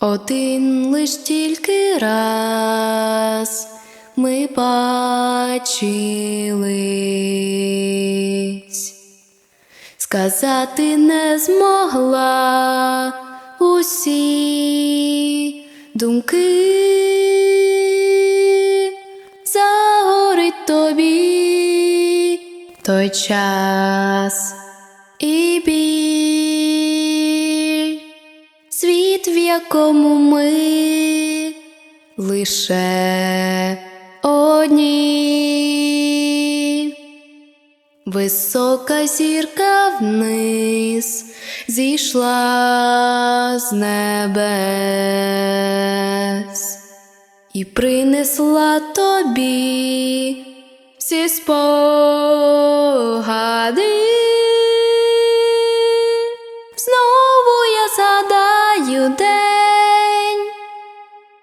Один лиш тільки раз ми бачились, сказати не змогла усі думки, загорить тобі той час і біль, світ, в якому ми лише одні. Висока зірка вниз зійшла з небес і принесла тобі всі спогади. Знову я згадаю день,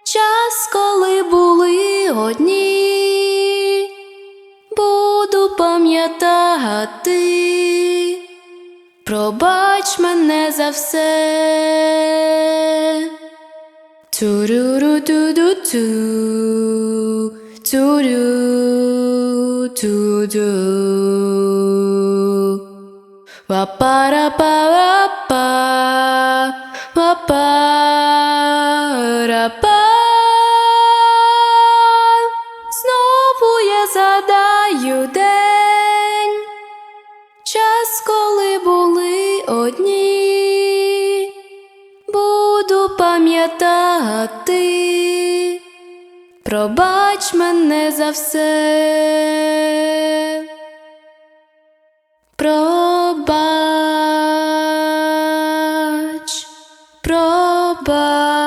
час, коли були одні, буду пам'ятати, пробач мене за все. Тюрю-ру-ту-ду-ту, тюрю-ту-ду. Ва-па-ра-па-ра-па, ва-па-ра-па. Знову я згадаю день, час, коли були одні, буду пам'ятати, пробач мене за все. But.